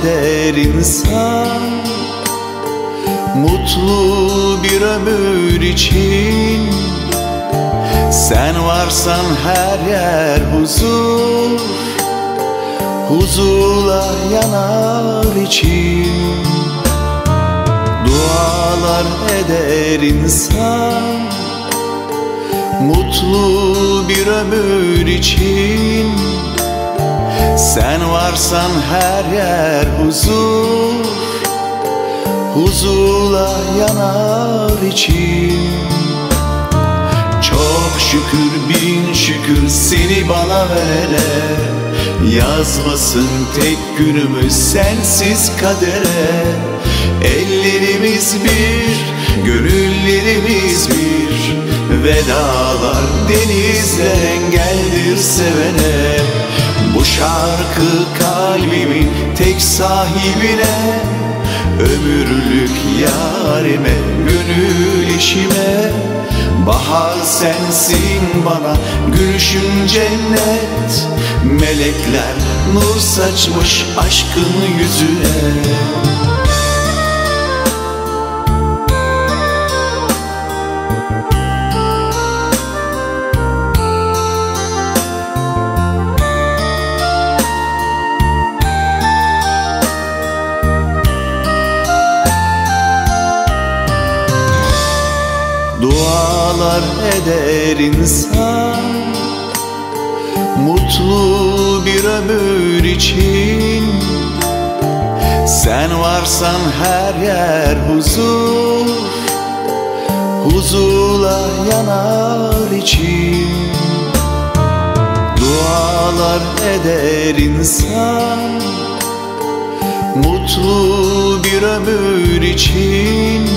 eder insan. Mutlu bir ömür için. Sen varsan her yer huzur. Huzurla yanar için. Dualar eder insan. Mutlu bir ömür için Varsan her yer huzur Huzurla yanar için Çok şükür bin şükür seni bana verene Yazmasın tek günümüz sensiz kadere. Ellerimiz bir, gönüllerimiz bir. Vedalar denizden engeldir sevene sahibine Ömürlük yarime, gönül işime. Bahar sensin bana, gülüşün cennet. Melekler nur saçmış aşkın yüzüne Dualar eder insan. Mutlu bir ömür için. Sen varsan her yer huzur. Huzurla yanar için. Dualar eder insan. Mutlu bir ömür için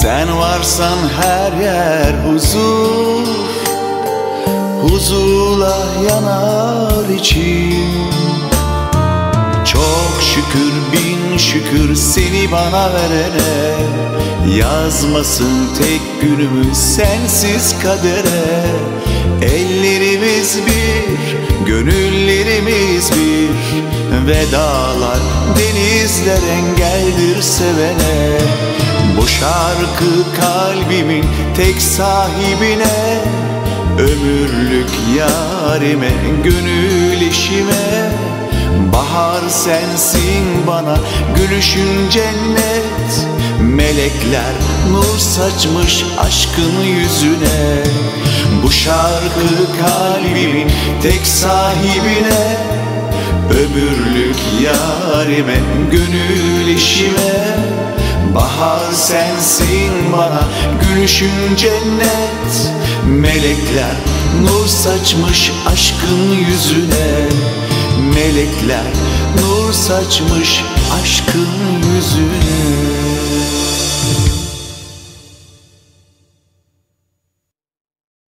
sen varsan her yer huzur Huzurla yanar için Çok şükür bin şükür seni bana verene Yazmasın tek günümüz sensiz kadere. Ellerimiz bir, gönüllerimiz bir Vedalar denizler engeldir sevene bu şarkı kalbimin tek sahibine Ömürlük yarime, gönül işime. Bahar sensin bana, gülüşün cennet. Melekler nur saçmış aşkın yüzüne. Bu şarkı kalbimin tek sahibine Ömürlük yarime, gönül işime Bahar sensin bana gülüşün cennet. Melekler nur saçmış aşkın yüzüne. Melekler nur saçmış aşkın yüzüne